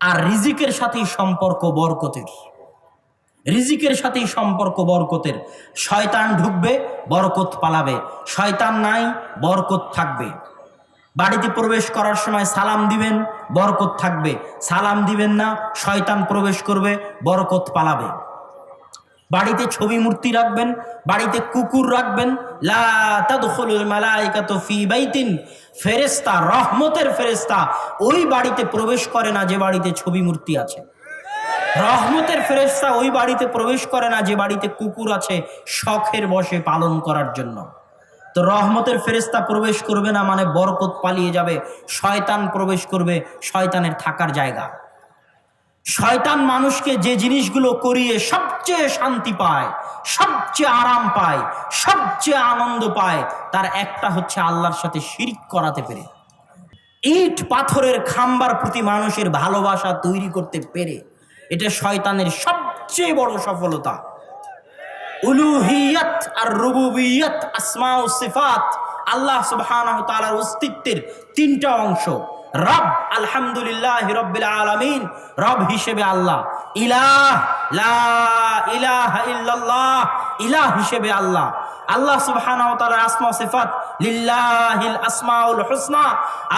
আর রিজিকের সাথেই সম্পর্ক বরকতের। রিজিকের সাথেই সম্পর্ক বরকতের। শয়তান ঢুকবে, বরকত পালাবে। শয়তান নাই, বরকত থাকবে। বাড়িতে প্রবেশ করার সময় সালাম দিবেন, বরকত থাকবে। সালাম দিবেন না, শয়তান প্রবেশ করবে, বরকত পালাবে। বাড়িতে ছবি মূর্তি রাখবেন, বাড়িতে কুকুর রাখবেন। লা তাদখুলুল মালাইকাতু ফি বাইতিন ফেরেশতা, রহমতের ফেরেস্তা ওই বাড়িতে প্রবেশ করে না যে বাড়িতে ছবি মূর্তি আছে। রহমতের ফেরেস্তা ওই বাড়িতে প্রবেশ করে না যে বাড়িতে কুকুর আছে শখের বসে পালন করার জন্য। তো রহমতের ফেরেস্তা প্রবেশ করবে না মানে বরকত পালিয়ে যাবে, শয়তান প্রবেশ করবে, শয়তানের থাকার জায়গা। শয়তান মানুষকে যে জিনিসগুলো করিয়ে সবচেয়ে শান্তি পায়, সবচেয়ে আরাম পায়, সবচেয়ে আনন্দ পায়, তার একটা হচ্ছে আল্লাহর সাথে শিরিক করাতে পেরে। ইট পাথরের খাম্বার প্রতি মানুষের ভালোবাসা তৈরি করতে পেরে, এটা শয়তানের সবচেয়ে বড় সফলতা। উলুহিয়াত আর রুবুবিয়াত আসমা ও সিফাত, আল্লাহ সুবহানাহু তাআলার অস্তিত্বের তিনটা অংশ। রব, আলহামদুলিল্লাহ রব্বিল আলমিন, রব হিসেবে আল্লাহ। ইলাহ, লা ইলাহ ইল্লাল্লাহ, ইলাহ হিসেবে আল্লাহ। আল্লাহ সুবহানাহু তাআলার আসমা সিফাত লিল্লাহিল আসমাউল হুসনা।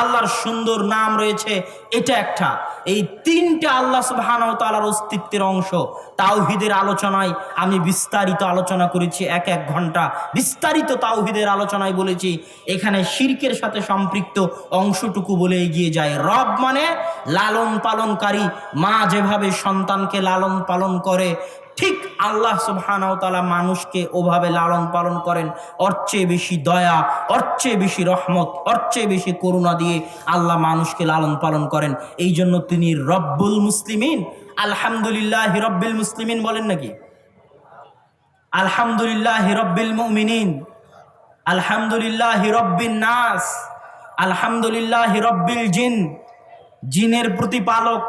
আল্লাহর সুন্দর নাম রয়েছে এটা একটা। এই তিনটা আল্লাহ সুবহানাহু তাআলার অস্তিত্বের অংশ। তাওহিদের আলোচনায় আমি বিস্তারিত আলোচনা করেছি, এক এক ঘণ্টা বিস্তারিত তাওহিদের আলোচনায় বলেছি। এখানে শিরকের সাথে সম্পৃক্ত অংশটুকু বলে এগিয়ে যায়। রব মানে লালন পালনকারী। মা যেভাবে সন্তানকে লালন পালন করে ঠিক আল্লাহ সুবহানাহু তাআলা মানুষকে ওভাবে লালন পালন করেন, ওর চেয়ে বেশি দয়া, ওর চেয়ে বেশি রহমত, ওর চেয়ে বেশি করুণা দিয়ে আল্লাহ মানুষকে লালন পালন করেন। এই জন্য তিনি রব্বুল মুসলিমিন। আলহামদুলিল্লাহ রব্বিল মুসলিমিন বলেন নাকি? আলহামদুলিল্লাহ রব্বিল মুমিনিন। আলহামদুলিল্লাহ রব্বিন নাস। আলহামদুলিল্লাহ রব্বিল জিন। জিনের প্রতিপালক,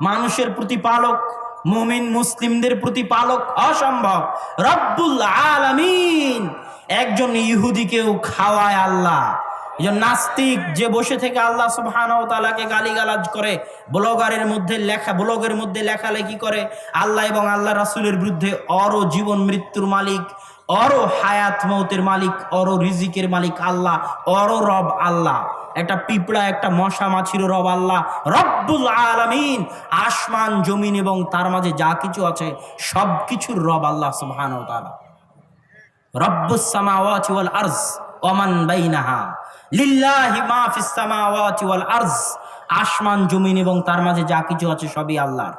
মানুষের প্রতিপালক মুমিন মুসলিমদের প্রতিপালক অসম্ভব। রব্বুল আলামিন। একজন ইহুদিকেও খাওয়ায় আল্লাহ। নাস্তিক যে বসে থেকে আল্লাহ সুবহানাহু তাআলাকে গালিগালাজ করে, ব্লগারের মধ্যে লেখা ব্লগের মধ্যে লেখালেখি করে, আল্লাহ এবং আল্লাহ রাসূলের বিরুদ্ধে অরো জীবন মৃত্যুর মালিক, অরো হায়াত মৌতের মালিক, অরো রিজিকের মালিক আল্লাহ, অরো রব আল্লাহ। একটা পিঁপড়া, একটা মশা মাছির রব আল্লাহ, রব্বুল আলমিন। আসমান, জমিন এবং তার মাঝে যা কিছু আছে সব কিছুর রব আল্লাহ সুবহান ওয়াল ওমান বাইনাহা। লিল্লাহি মা ওয়াল আসমান, জমিন এবং তার মাঝে যা কিছু আছে, সবই আল্লাহর।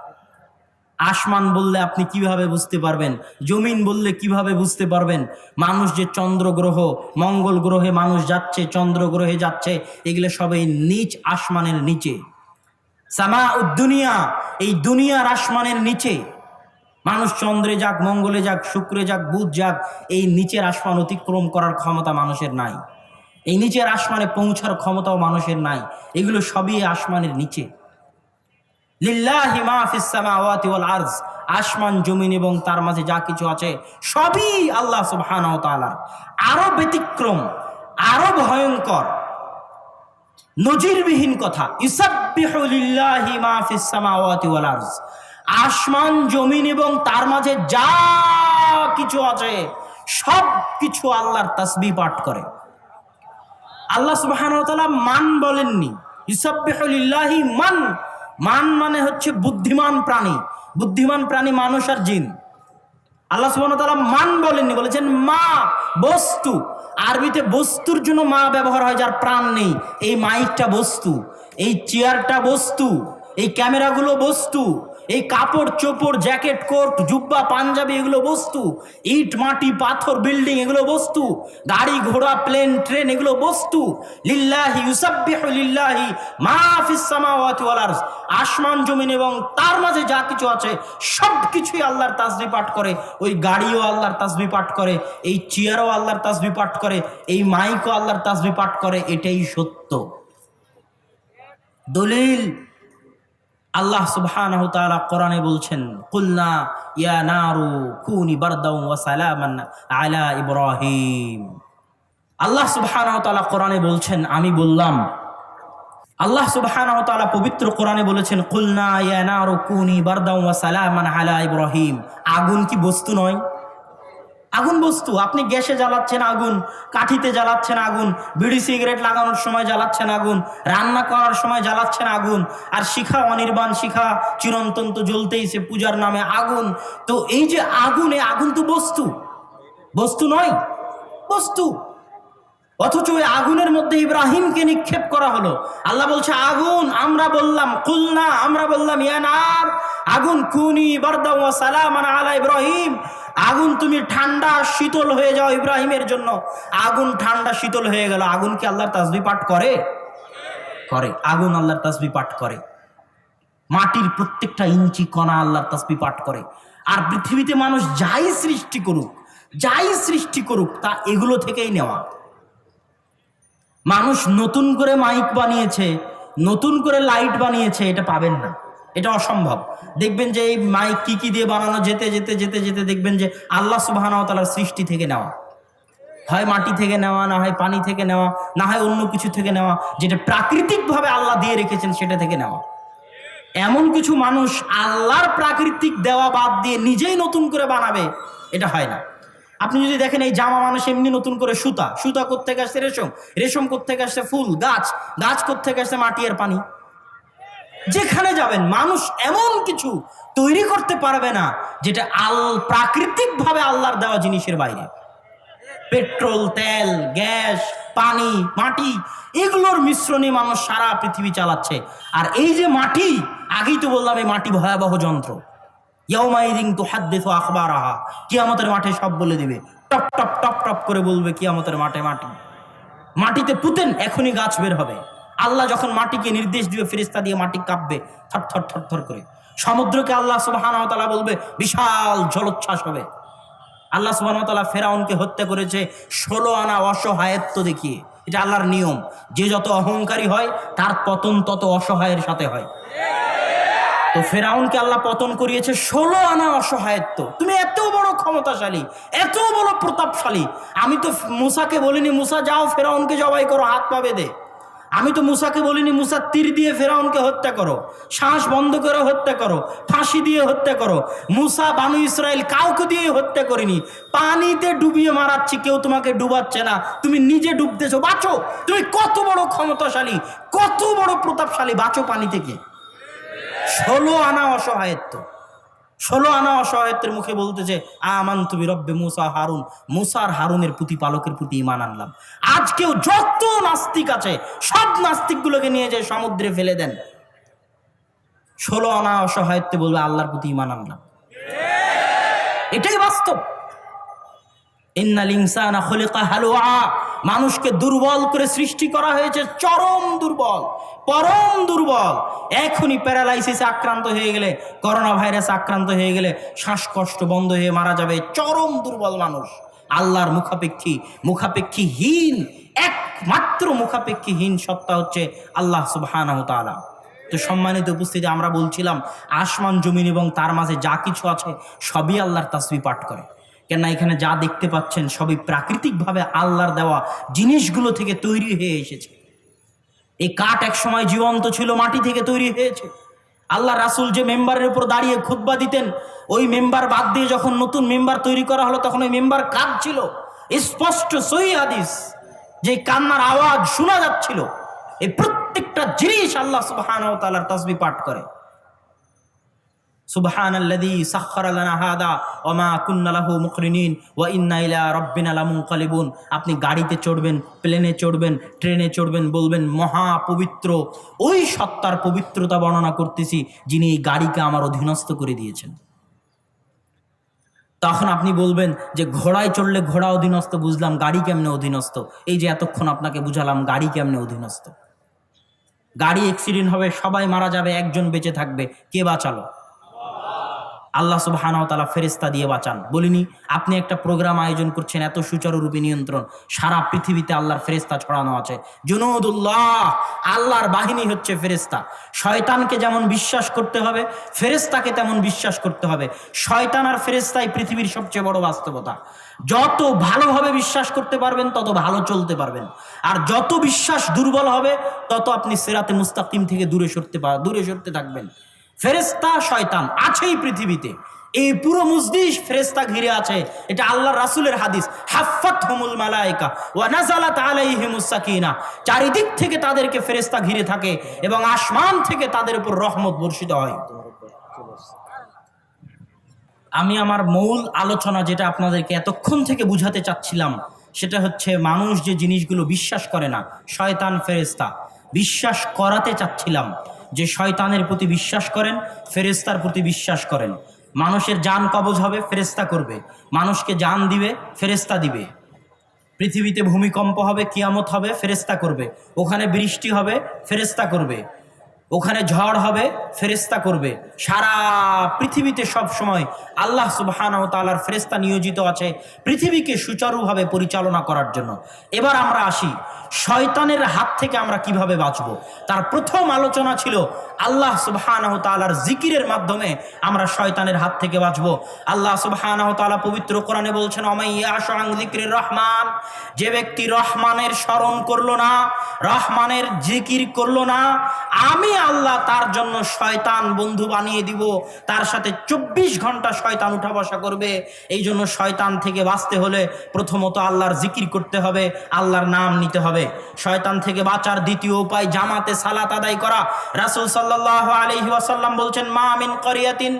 আসমান বললে আপনি কীভাবে বুঝতে পারবেন? জমিন বললে কীভাবে বুঝতে পারবেন? মানুষ যে চন্দ্র গ্রহ মঙ্গল গ্রহে মানুষ যাচ্ছে চন্দ্র গ্রহে যাচ্ছে, এগুলো সবই নিচ আসমানের নিচে। সামা দুনিয়া, এই দুনিয়ার আসমানের নিচে। মানুষ চন্দ্রে যাক, মঙ্গলে যাক, শুক্রে যাক, বুধ যাক, এই নিচের আসমান অতিক্রম করার ক্ষমতা মানুষের নাই। এই নিচের আসমানে পৌঁছার ক্ষমতাও মানুষের নাই। এগুলো সবই আসমানের নিচে। লিল্লাহি ওয়াল আরজ, আসমান, জমিন এবং তার মাঝে যা কিছু আছে, সবই আল্লাহ সুবহানাহু তাআলার আরও ব্যতিক্রম, আরও ভয়ঙ্কর, নজিরবিহীন কথা লিল্লাহি ওয়াল আরজ। আসমান, জমিন এবং তার মাঝে যা কিছু আছে সব কিছু আল্লাহর তাসবিহ পাঠ করে। আল্লাহ তাআলা মান বলেননি, ইসাব্বিহু লিল্লাহি মান মান মানে হচ্ছে বুদ্ধিমান প্রাণী। বুদ্ধিমান প্রাণী মানুষ আর জিন। আল্লাহ সুবহানাহু ওয়া তাআলা মান বলেননি, বলেছেন মা বস্তু। আরবিতে বস্তুর জন্য মা ব্যবহার হয় যার প্রাণ নেই। এই মাইকটা বস্তু, এই চেয়ারটা বস্তু, এই ক্যামেরাগুলো বস্তু। এই কাপড়, চোপড়, জ্যাকেট, কোট, জুব্বা, পাঞ্জাবি এগুলো বস্তু। ইট, মাটি, পাথর, বিল্ডিং এগুলো বস্তু। গাড়ি, ঘোড়া, প্লেন, ট্রেন এগুলো বস্তু। আসমান, জমিন এবং তার মাঝে যা কিছু আছে সব কিছুই আল্লাহর তাসবিহ পাঠ করে। ওই গাড়িও আল্লাহর তাসবিহ পাঠ করে, এই চেয়ারও আল্লাহর তাসবিহ পাঠ করে, এই মাইকও আল্লাহর তাসবিহ পাঠ করে, এটাই সত্য। দলিল আল্লাহ সুবহানাহু তাআলা কোরআনে বলছেন, কুলনা ইয়া নারু কুনি বারদাও ওয়া সালামান আলা ইব্রাহিম। আল্লাহ সুবহানাহু তাআলা কোরআনে বলছেন, আমি বললাম, আল্লাহ তাআলা পবিত্র কোরআনে বলেছেন, কুলনা ইয়া নারু কুনি বারদাও ওয়া সালামান আলা ইব্রাহিম। আগুন কি বস্তু নয়? আগুন বস্তু, আপনি গ্যাসে জ্বালাচ্ছেন আগুন, কাঠিতে জ্বালাচ্ছেন আগুন, বিড়ি সিগারেট লাগানোর সময় জ্বালাচ্ছেন আগুন, রান্না করার সময় জ্বালাচ্ছেন আগুন, আর শিখা, অনির্বাণ শিখা, চিরন্তন তো জ্বলতেই সে পূজার নামে আগুন। তো এই যে আগুন আগুন তো বস্তু। বস্তু নয়, বস্তু। অথচ ওই আগুনের মধ্যে ইব্রাহিমকে নিক্ষেপ করা হলো। আল্লাহ বলছে, আগুন, আমরা বললাম, কুলনা, আমরা বললাম ইয়ানার আগুন, কুনি বারদা ওয়া সালামান আলা ইব্রাহিম। আগুন তুমি ঠান্ডা শীতল হয়ে যাও ইব্রাহিমের জন্য। আগুন ঠান্ডা শীতল হয়ে গেল। আগুন কি আল্লাহর তাসবি পাঠ করে? করে। আগুন আল্লাহর তাসবি পাঠ করে। মাটির প্রত্যেকটা ইঞ্চি কণা আল্লাহর তাসবি পাঠ করে। আর পৃথিবীতে মানুষ যাই সৃষ্টি করুক, যাই সৃষ্টি করুক, তা এগুলো থেকেই নেওয়া। মানুষ নতুন করে মাইক বানিয়েছে, নতুন করে লাইট বানিয়েছে, এটা পাবেন না। এটা অসম্ভব। দেখবেন যে এই মাইক কি কি দিয়ে বানানো, যেতে যেতে যেতে যেতে দেখবেন যে আল্লাহ সুবাহানতালার সৃষ্টি থেকে নেওয়া। হয় মাটি থেকে নেওয়া, না হয় পানি থেকে নেওয়া, না হয় অন্য কিছু থেকে নেওয়া, যেটা প্রাকৃতিকভাবে আল্লাহ দিয়ে রেখেছেন সেটা থেকে নেওয়া। এমন কিছু মানুষ আল্লাহর প্রাকৃতিক দেওয়া বাদ দিয়ে নিজেই নতুন করে বানাবে, এটা হয় না। আপনি যদি দেখেন এই জামা মানুষ এমনি নতুন করে সুতা সুতা কোথেকে আসছে রেশম? রেশম কোথেকে আসছে ফুল, গাছ গাছ কোথেকে আসছে মাটি আর পানি? যেখানে যাবেন, মানুষ এমন কিছু তৈরি করতে পারবে না, যেটা আল, প্রাকৃতিকভাবে আল্লাহর দেওয়া জিনিসের বাইরে। পেট্রোল, তেল, গ্যাস, পানি, মাটি, এগুলোর মিশ্রণে মানুষ সারা পৃথিবী চালাচ্ছে। আর এই যে মাটি, আগেই তো বললাম এই মাটি ভয়াবহ যন্ত্র। ইয়াউমাইদিন তো হাত দেখো আখবার আহা কিয়ামতের মাঠে সব বলে দিবে। টপ টপ টপ টপ করে বলবে কিয়ামতের মাঠে মাটি। মাটিতে পুতেন, এখনই গাছ বের হবে। আল্লাহ যখন মাটিকে নির্দেশ দিবে ফেরিস্তা দিয়ে মাটি কাঁপবে, থর থর থর থর করে। সমুদ্রকে আল্লাহ সুবহানাহু বলবে, বিশাল জলোচ্ছ্বাস হবে। আল্লাহ সুবহানাহু ফেরাউনকে হত্যা করেছে ষোলো আনা অসহায়ত্ব দেখিয়ে। এটা আল্লাহর নিয়ম। যে যত অহংকারী হয়, তার পতন তত অসহায়ের সাথে হয়। তো ফেরাউনকে আল্লাহ পতন করিয়েছে ষোলো আনা অসহায়ত্ব। তুমি এত বড় ক্ষমতাশালী, এত বড় প্রতাপশালী। আমি তো মুসাকে বলিনি, মুসা, যাও ফেরাউনকে জবাই করো, হাত পা বেঁধে। আমি তো মুসাকে বলিনি, মুসা তীর দিয়ে ফেরাউনকে হত্যা করো, শ্বাস বন্ধ করে হত্যা করো, ফাঁসি দিয়ে হত্যা করো। মুসা বানু ইসরায়েল কাউকে দিয়ে হত্যা করিনি। পানিতে ডুবিয়ে মারাচ্ছি, কেউ তোমাকে ডুবাচ্ছে না। তুমি নিজে ডুবতেছো, বাঁচো। তুমি কত বড় ক্ষমতাশালী, কত বড় প্রতাপশালী, বাঁচো পানি থেকে ষোলো আনা অসহায়ত্ব। ষোলো আনা অসহায়ত্বের মুখে বলতে যে আমান তুমি রব্বে মুসা হারুন। মুসার হারুনের প্রতি পালকের প্রতি ইমান আনলাম। আজকেও যত নাস্তিক আছে, সব নাস্তিকগুলোকে নিয়ে যায় সমুদ্রে ফেলে দেন। ষোলো আনা অসহায়ত্বে বলবে, আল্লাহর প্রতি ইমান আনলাম। এটাই বাস্তব। মানুষকে দুর্বল করে সৃষ্টি করা হয়েছে, চরম দুর্বল, পরম দুর্বল। এখনই প্যারালাইসিসে আক্রান্ত হয়ে গেলে করোনা ভাইরাস আক্রান্ত হয়ে গেলে শ্বাসকষ্ট বন্ধ হয়ে মারা যাবে চরম দুর্বল মানুষ। আল্লাহর মুখাপেক্ষী, মুখাপেক্ষীহীন, একমাত্র মুখাপেক্ষীহীন সত্তা হচ্ছে আল্লাহ সুবহানাহু তাআলা। তো সম্মানিত উপস্থিতি, আমরা বলছিলাম, আসমান, জমিন এবং তার মাঝে যা কিছু আছে, সবই আল্লাহর তাসবি পাঠ করে। কেননা এখানে যা দেখতে পাচ্ছেন সবই প্রাকৃতিকভাবে আল্লাহর দেওয়া জিনিসগুলো থেকে তৈরি হয়ে এসেছে। এই কাঠ এক সময় জীবন্ত ছিল, মাটি থেকে তৈরি হয়েছে। আল্লাহ রাসুল যে মেম্বারের উপর দাঁড়িয়ে খুতবা দিতেন, ওই মেম্বার বাদ দিয়ে যখন নতুন মেম্বার তৈরি করা হলো, তখন ওই মেম্বার কাজ ছিল স্পষ্ট সই হাদিস, যে কান্নার আওয়াজ শোনা যাচ্ছিল। এই প্রত্যেকটা জিনিস আল্লাহ সুবহান তালার তসবি পাঠ করে। ইলা রাব্বিনা আপনি গাড়িতে চড়বেন, প্লেনে চড়বেন, ট্রেনে চড়বেন বলবেন, মহা পবিত্র, ওই সত্তার পবিত্রতা বর্ণনা করতেছি যিনি এই গাড়িকে আমার অধীনস্থ করে দিয়েছেন। তখন আপনি বলবেন যে, ঘোড়ায় চড়লে ঘোড়া অধীনস্থ, বুঝলাম গাড়ি কেমনে অধীনস্থ? এই যে এতক্ষণ আপনাকে বুঝালাম গাড়ি কেমনে অধীনস্থ। গাড়ি অ্যাক্সিডেন্ট হবে, সবাই মারা যাবে, একজন বেঁচে থাকবে, কে বাঁচালো? আল্লাহ সুবহানাহু তালা ফেরেস্তা দিয়ে বাঁচান। বলিনি, আপনি একটা প্রোগ্রাম আয়োজন করছেন, এত সুচারুরূপে নিয়ন্ত্রণ, সারা পৃথিবীতে আল্লাহর ফেরেস্তা ছড়ানো আছে। জুনুদুল্লাহ, আল্লাহর বাহিনী হচ্ছে ফেরেস্তা শয়তানকে যেমন বিশ্বাস করতে হবে ফেরেস্তাকে তেমন বিশ্বাস করতে হবে। শয়তান আর ফেরেস্তাই পৃথিবীর সবচেয়ে বড় বাস্তবতা। যত ভালোভাবে বিশ্বাস করতে পারবেন, তত ভালো চলতে পারবেন। আর যত বিশ্বাস দুর্বল হবে, তত আপনি সেরাতে মুস্তাকিম থেকে দূরে সরতে পা- দূরে সরতে থাকবেন। ফেরেস্তা শয়তান আছেই পৃথিবীতে। এই পুরো মুজদিস ফেরেস্তা ঘিরে আছে। এটা আল্লাহ রাসূলের হাদিস। হাফাত হুমুল মালাইকা ওয়া নাজালাত আলাইহিমুস চারিদিক থেকে তাদেরকে ফেরেস্তা ঘিরে থাকে এবং আসমান থেকে তাদের উপর রহমত বর্ষিত হয়। আমি আমার মূল আলোচনা যেটা আপনাদেরকে এতক্ষণ থেকে বুঝাতে চাচ্ছিলাম, সেটা হচ্ছে মানুষ যে জিনিসগুলো বিশ্বাস করে না, শয়তান ফেরেস্তা বিশ্বাস করাতে চাচ্ছিলাম। যে শয়তানের প্রতি বিশ্বাস করেন ফেরেস্তার প্রতি বিশ্বাস করেন। মানুষের যান কবজ হবে ফেরেস্তা করবে। মানুষকে যান দিবে ফেরেস্তা দিবে। পৃথিবীতে ভূমিকম্প হবে, কিয়ামত হবে ফেরেস্তা করবে। ওখানে বৃষ্টি হবে ফেরেস্তা করবে। ওখানে ঝড় হবে ফেরেস্তা করবে। সারা পৃথিবীতে সব সময় আল্লাহ সুবহান ও তালার ফেরেস্তা নিয়োজিত আছে পৃথিবীকে সুচারুভাবে পরিচালনা করার জন্য। এবার আমরা আসি, শয়তানের হাত থেকে আমরা কীভাবে বাঁচব? তার প্রথম আলোচনা ছিল, আল্লাহ সুবহান ও তালার জিকিরের মাধ্যমে আমরা শয়তানের হাত থেকে বাঁচব। আল্লাহ সুবহান ও তালা পবিত্র কোরআনে বলছেন অমাইয়া জিকির রহমান। যে ব্যক্তি রহমানের স্মরণ করল না, রহমানের জিকির করল না আমি আল্লাহ তার জন্য শয়তান বন্ধু বানিয়ে দিব। তার সাথে চব্বিশ ঘণ্টা শয়তান উঠা বসা করবে। এই জন্য শয়তান থেকে বাঁচতে হলে প্রথমত আল্লাহর জিকির করতে হবে, আল্লাহর নাম নিতে হবে। শয়তান থেকে বাঁচার দ্বিতীয় উপায় জামাতে সালাত আদায় করা। রাসূল সাল্লাল্লাহু আলাইহি ওয়াসাল্লাম বলছেন, মা মিন করিয়াতিন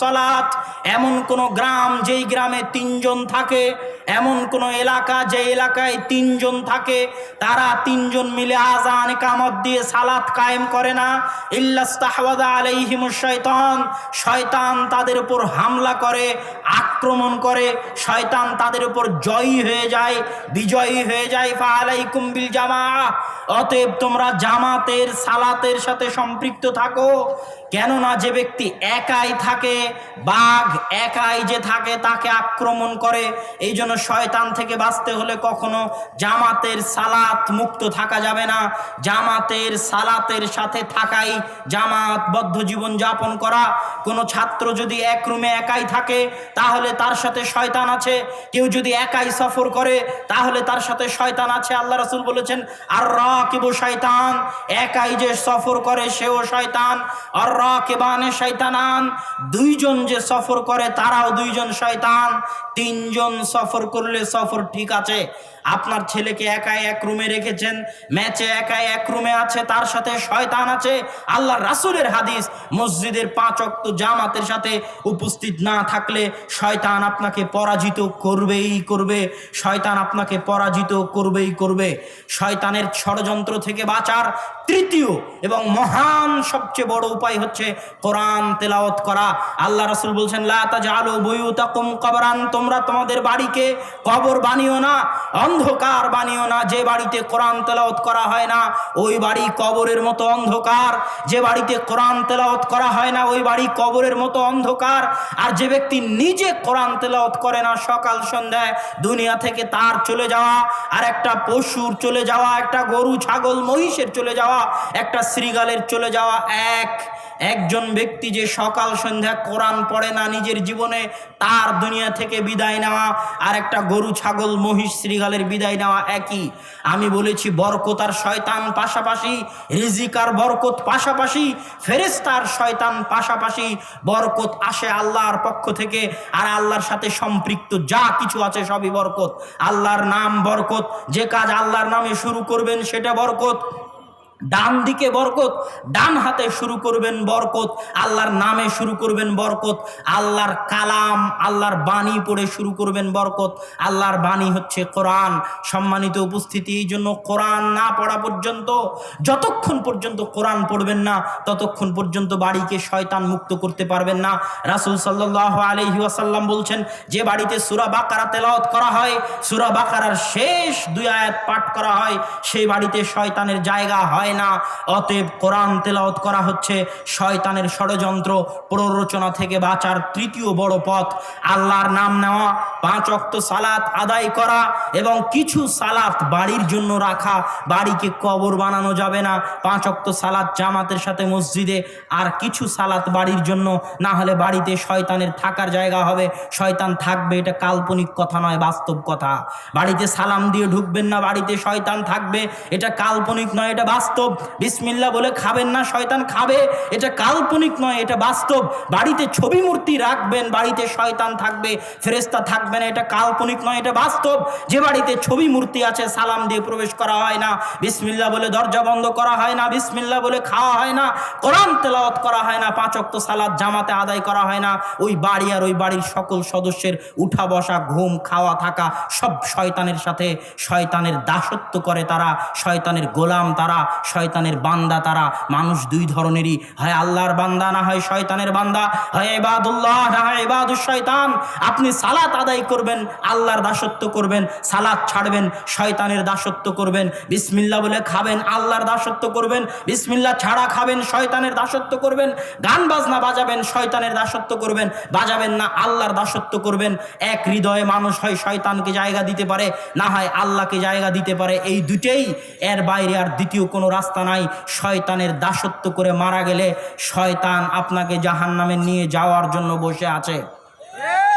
সালাত। এমন কোন গ্রাম যেই গ্রামে তিনজন থাকে, এমন কোন এলাকা যে এলাকায় তিনজন থাকে, তারা তিনজন মিলে আজান কামত দিয়ে সালাত কায়েম করে না। ইল্লাস্তাহওয়াদা আলাইহিমুশ শয়তান। শয়তান তাদের উপর হামলা করে। আক্রমণ করে, শয়তান তাদের উপর জয়ী হয়ে যায়, বিজয়ী হয়ে যায়। ফালাইকুম কুম্বিল জামা অতএব তোমরা জামাতের, সালাতের সাথে সম্পৃক্ত থাকো। কেননা যে ব্যক্তি একাই থাকে, বাঘ একাই যে থাকে, তাকে আক্রমণ করে। এই জন্য শয়তান থেকে বাঁচতে হলে কখনো জামাতের সালাত মুক্ত থাকা যাবে না। জামাতের সালাতের সাথে থাকাই জামাতবদ্ধ জীবন যাপন করা। কোনো ছাত্র যদি এক রুমে একাই থাকে, তাহলে তার সাথে শয়তান আছে। কেউ যদি একাই সফর করে, তাহলে তার সাথে শয়তান আছে। আল্লাহ রসুল বলেছেন আর র রাকিবু শয়তান। একাই যে সফর করে, সেও শয়তান। আর র রাকিবানে শয়তানান। দুইজন যে সফর করে, তারাও দুইজন শয়তান। তিনজন সফর করলে সফর ঠিক আছে। আপনার ছেলেকে একাই এক রুমে রেখেছেন, ম্যাচে একাই এক রুমে আছে, তার সাথে শয়তান আছে। আল্লাহ রাসূলের হাদিস, মসজিদের পাঁচ অক্ত জামাতের সাথে উপস্থিত না থাকলে শয়তান আপনাকে পরাজিত করবেই করবে, শয়তান আপনাকে পরাজিত করবেই করবে। শয়তানের ষড়যন্ত্র থেকে বাঁচার তৃতীয় এবং মহান সবচেয়ে বড় উপায় হচ্ছে কোরআন তেলাওত করা। আল্লাহ রাসূল বলছেন কবরান, তোমরা তোমাদের বাড়িকে কবর বানিও না, অন্ধকার বানিও না, যে বাড়িতে কোরআন তেলাওয়াত করা হয় না, ওই বাড়ি কবরের মতো অন্ধকার। যে বাড়িতে কোরআন তেলাওয়াত করা হয় না, ওই বাড়ি কবরের মতো অন্ধকার। আর যে ব্যক্তি নিজে কোরআন তেলাওয়াত করে না, সকাল সন্ধ্যায় দুনিয়া থেকে তার চলে যাওয়া, আর একটা পশুর চলে যাওয়া, একটা গরু, ছাগল, মহিষের চলে যাওয়া একটা শ্রীগালের চলে যাওয়া এক, একজন ব্যক্তি যে সকাল সন্ধ্যা কোরআন পড়ে না নিজের জীবনে, তার দুনিয়া থেকে বিদায় নেওয়া, আর একটা গরু, ছাগল, মহিষ শ্রীগালের বিদায় নেওয়া একই। আমি বলেছি, বরকত আর শয়তান পাশাপাশি, রিজিক আর বরকত পাশাপাশি ফেরেস্তার শয়তান পাশাপাশি, বরকত আসে আল্লাহর পক্ষ থেকে, আর আল্লাহর সাথে সম্পৃক্ত যা কিছু আছে সবই বরকত। আল্লাহর নাম বরকত, যে কাজ আল্লাহর নামে শুরু করবেন সেটা বরকত। ডান দিকে বরকত, ডান হাতে শুরু করবেন বরকত, আল্লাহর নামে শুরু করবেন বরকত, আল্লাহর কালাম, আল্লাহর বাণী পড়ে শুরু করবেন বরকত, আল্লাহর বাণী হচ্ছে কোরআন। সম্মানিত উপস্থিতি, এই জন্য কোরআন না পড়া পর্যন্ত, যতক্ষণ পর্যন্ত কোরআন পড়বেন না, ততক্ষণ পর্যন্ত বাড়িকে শয়তান মুক্ত করতে পারবেন না। রাসূল সাল্লাল্লাহু আলাইহি ওয়াসাল্লাম বলছেন, যে বাড়িতে সুরা বাকারা তেলাওয়াত করা হয়, সূরা বাকারার শেষ দুই আয়াত পাঠ করা হয়, সেই বাড়িতে শয়তানের জায়গা হয় হয় না। অতএব কোরআন তেলাওত করা হচ্ছে শয়তানের ষড়যন্ত্র প্ররোচনা থেকে বাঁচার তৃতীয় বড় পথ। আল্লাহর নাম নেওয়া, পাঁচ অক্ত সালাত আদায় করা এবং কিছু সালাত বাড়ির জন্য রাখা, বাড়িকে কবর বানানো যাবে না। পাঁচ অক্ত সালাত জামাতের সাথে মসজিদে আর কিছু সালাত বাড়ির জন্য, না হলে বাড়িতে শয়তানের থাকার জায়গা হবে। শয়তান থাকবে, এটা কাল্পনিক কথা নয়, বাস্তব কথা। বাড়িতে সালাম দিয়ে ঢুকবেন না, বাড়িতে শয়তান থাকবে, এটা কাল্পনিক নয়, এটা বাস্তব বিসমিল্লা বলে খাবেন না, শয়তান খাবে। এটা কাল্পনিক নয়, এটা বাস্তব। বাড়িতে ছবি মূর্তি রাখবেন, বাড়িতে শয়তান থাকবে ফেরেস্তা থাকবে না, এটা কাল্পনিক নয়, এটা বাস্তব। যে বাড়িতে ছবি মূর্তি আছে, সালাম দিয়ে প্রবেশ করা হয় না বিসমিল্লা বলে দরজা বন্ধ করা হয় না বিসমিল্লা বলে খাওয়া হয় না, কোরআন তেলাওয়াত করা হয় না, পাঁচ অক্ত সালাদ জামাতে আদায় করা হয় না, ওই বাড়ি আর ওই বাড়ির সকল সদস্যের উঠা বসা, ঘুম, খাওয়া, থাকা, সব শয়তানের সাথে, শয়তানের দাসত্ব করে তারা, শয়তানের গোলাম তারা শয়তানের বান্দা তারা। মানুষ দুই ধরনেরই। হয় আল্লাহর বান্দা না হয় শয়তানের বান্দা। হয় এবাদুল্লাহ না হয় এবাদুর শয়তান। আপনি সালাত আদায় করবেন, আল্লাহর দাসত্ব করবেন, সালাত ছাড়বেন, শয়তানের দাসত্ব করবেন বিসমিল্লা বলে খাবেন, আল্লাহর দাসত্ব করবেন বিসমিল্লা ছাড়া খাবেন, শয়তানের দাসত্ব করবেন, গান বাজনা বাজাবেন, শয়তানের দাসত্ব করবেন, বাজাবেন না, আল্লাহর দাসত্ব করবেন। এক হৃদয়ে মানুষ হয় শয়তানকে জায়গা দিতে পারে, না হয় আল্লাহকে জায়গা দিতে পারে। এই দুটেই এর বাইরে আর দ্বিতীয় কোনো রাস্তা নাই, শয়তানের দাসত্ব করে মারা গেলে শয়তান আপনাকে জাহান নামে নিয়ে যাওয়ার জন্য বসে আছে।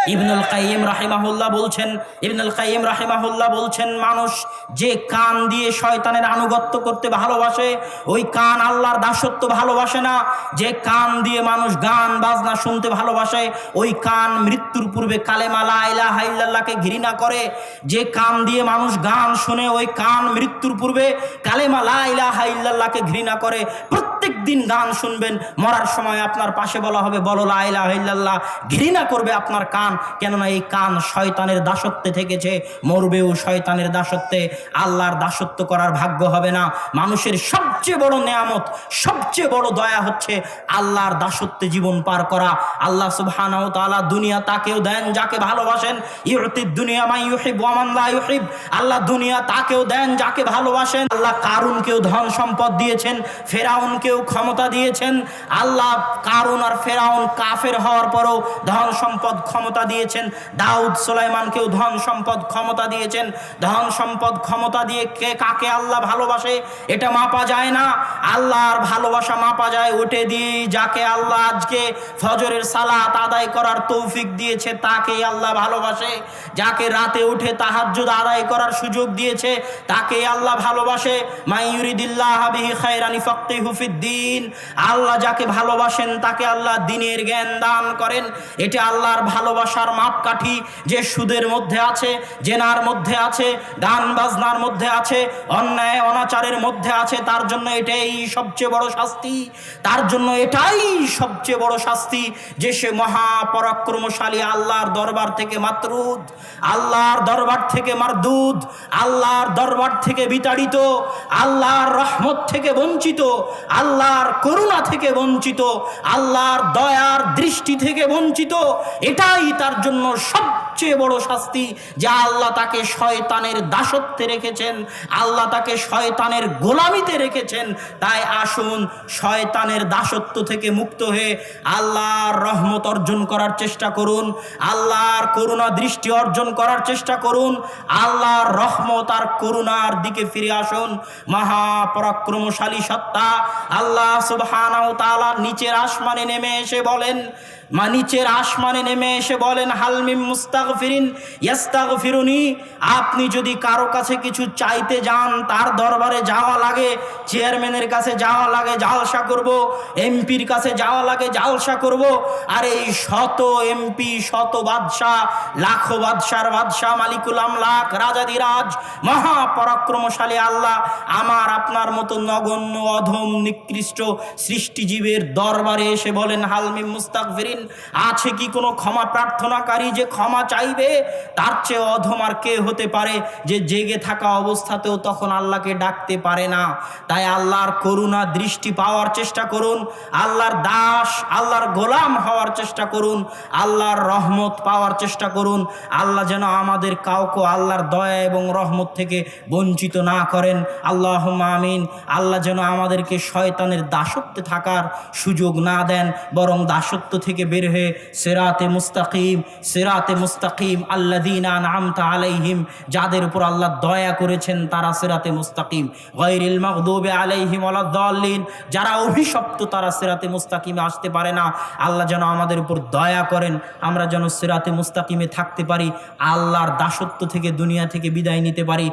ইবনুল কাইম রাহিমাহুল্লাহ বলছেন, ইবনুল কাইম রাহিমাহুল্লাহ বলছেন, মানুষ যে কান দিয়ে শয়তানের আনুগত্য করতে ভালোবাসে, ওই কান আল্লাহর দাসত্ব ভালোবাসে না। যে কান দিয়ে মানুষ গান, বাজনা শুনতে ভালোবাসে, ওই কান মৃত্যুর পূর্বে কালেমা লা ইলাহা ইল্লাল্লাহকে ঘৃণা করে। যে কান দিয়ে মানুষ গান শুনে, ওই কান মৃত্যুর পূর্বে কালেমা লা ইলাহা ইল্লাল্লাহকে ঘৃণা করে। প্রত্যেক দিন গান শুনবেন, মরার সময় আপনার পাশে বলা হবে, বলো লা ইলাহা ঘৃণা করবে আপনার কান, কেননা এই কান শয়তানের দাসত্বে থেকেছে, মরবেও শয়তানের দাসত্বে। আল্লাহর দাসত্ব করার ভাগ্য হবে না। মানুষের সবচেয়ে বড় নেয়ামত, সবচেয়ে বড় দয়া হচ্ছে আল্লাহর দাসত্বে জীবন পার করা। আল্লাহ সুবহানাহু তাআলা দুনিয়া তাকেও দেন, যাকে ভালোবাসেন, ইউতিদ দুনিয়া মাই ইউহিব ওয়া মান লা ইউহিব। আল্লাহ দুনিয়া তাকেও দেন, যাকে ভালোবাসেন। আল্লাহ কারুনকেও ধন সম্পদ দিয়েছেন, ফেরাউনকেও ক্ষমতা দিয়েছেন, আল্লাহ কারুন আর ফেরাউন কাফের হওয়ার পরও ধন সম্পদ ক্ষমতা দিয়েছেন, দাউদ সোলাইমানকেও ধন সম্পদ ক্ষমতা দিয়েছেন। ধন সম্পদ ক্ষমতা দিয়ে কে কাকে আল্লাহ ভালোবাসে, এটা মাপা যায় না। আল্লাহর ভালোবাসা মাপা যায় ওটে দিয়ে যাকে আল্লাহ আজকে ফজরের সালাত আদায় করার তৌফিক দিয়েছে, তাকেই আল্লাহ ভালোবাসে। যাকে রাতে উঠে তাহাজ্জুদ আদায় করার সুযোগ দিয়েছে তাকে আল্লাহ ভালোবাসে। মাইয়ুরিদিল্লাহ বিহি খায়রানি ফাক্কিহু ফিদ্দিন আল্লাহ যাকে ভালোবাসেন, তাকে আল্লাহ দিনের জ্ঞান দান করেন। এটা আল্লাহর ভালোবাসার মাপকাঠি যে সুদের মধ্যে আছে, জেনার মধ্যে আছে, গান বাজনার মধ্যে আছে, অন্যায়, অনাচারের মধ্যে আছে, তার জন্য এটাই সবচেয়ে বড় শাস্তি। তার জন্য এটাই সবচেয়ে বড় শাস্তি যে সে মহাপরাক্রমশালী আল্লাহর দরবার থেকে মাতরুদ, আল্লাহর দরবার থেকে মারদুদ, আল্লাহর দরবার থেকে বিতাড়িত, আল্লাহর রহমত থেকে বঞ্চিত আল্লাহর করুণা থেকে বঞ্চিত আল্লাহর দয়ার দৃষ্টি থেকে বঞ্চিত এটাই তার জন্য সবচেয়ে বড় শাস্তি যা আল্লাহ তাকে শয়তানের দাসত্বে রেখেছেন, আল্লাহ তাকে শয়তানের গোলামিতে রেখেছেন। তাই আসুন, শয়তানের দাসত্ব থেকে মুক্ত হয়ে আল্লাহর রহমত অর্জন করার চেষ্টা করুন, আল্লাহর করুণা দৃষ্টি অর্জন করার চেষ্টা করুন, আল্লাহর রহমত আর করুণার দিকে ফিরে আসুন। মহাপরাক্রমশালী সত্তা আল্লাহ সুবহানাহু তাআলা নিচের আসমানে নেমে এসে বলেন মা নিচের আসমানে নেমে এসে বলেন হালমিম মুস্তাগফিরিন, ইয়াস্তাগফিরুনি। আপনি যদি কারও কাছে কিছু চাইতে যান, তার দরবারে যাওয়া লাগে, চেয়ারম্যানের কাছে যাওয়া লাগে, জালসা করব, এমপির কাছে যাওয়া লাগে, জালসা করব। আর এই শত এমপি, শত বাদশাহ, লাখো বাদশার বাদশাহ, মালিকুল আমলাক, রাজাদিরাজ, মহাপরাক্রমশালী আল্লাহ, আমার আপনার মতো নগণ্য, অধম, নিকৃষ্ট সৃষ্টিজীবের দরবারে এসে বলেন হালমিম মুস্তাগফিরিন আছে কি কোনো ক্ষমা প্রার্থনাকারী যে ক্ষমা চাইবে? তার চেয়ে অধম আর কে হতে পারে যে জেগে থাকা অবস্থাতেও তখন আল্লাহকে ডাকতে পারে না? তাই আল্লাহর করুণা দৃষ্টি পাওয়ার চেষ্টা করুন, আল্লাহর দাস, আল্লাহর গোলাম হওয়ার চেষ্টা করুন, আল্লাহর রহমত পাওয়ার চেষ্টা করুন, আল্লাহ যেন আমাদের কাউকে আল্লাহর দয়া এবং রহমত থেকে বঞ্চিত না করেন। আল্লাহ আমিন। আল্লাহ যেন আমাদেরকে শয়তানের দাসত্বে থাকার সুযোগ না দেন, বরং দাসত্ব থেকে বের হয়ে সেরাতে মুস্তাকিম সেরাতে মুস্তাকিম আল্লাদিন আমতা আলাইহিম, যাদের উপর আল্লাহ দয়া করেছেন তারা সেরাতে মুস্তাকিম। গৈরিল মাগদুবে আলাইহিম আলাদ্দাল্লিন যারা অভিশপ্ত তারা সেরাতে মুস্তাকিমে আসতে পারে না। আল্লাহ যেন আমাদের উপর দয়া করেন, আমরা যেন সেরাতে মুস্তাকিমে থাকতে পারি, আল্লাহর দাসত্ব থেকে, দুনিয়া থেকে বিদায় নিতে পারি।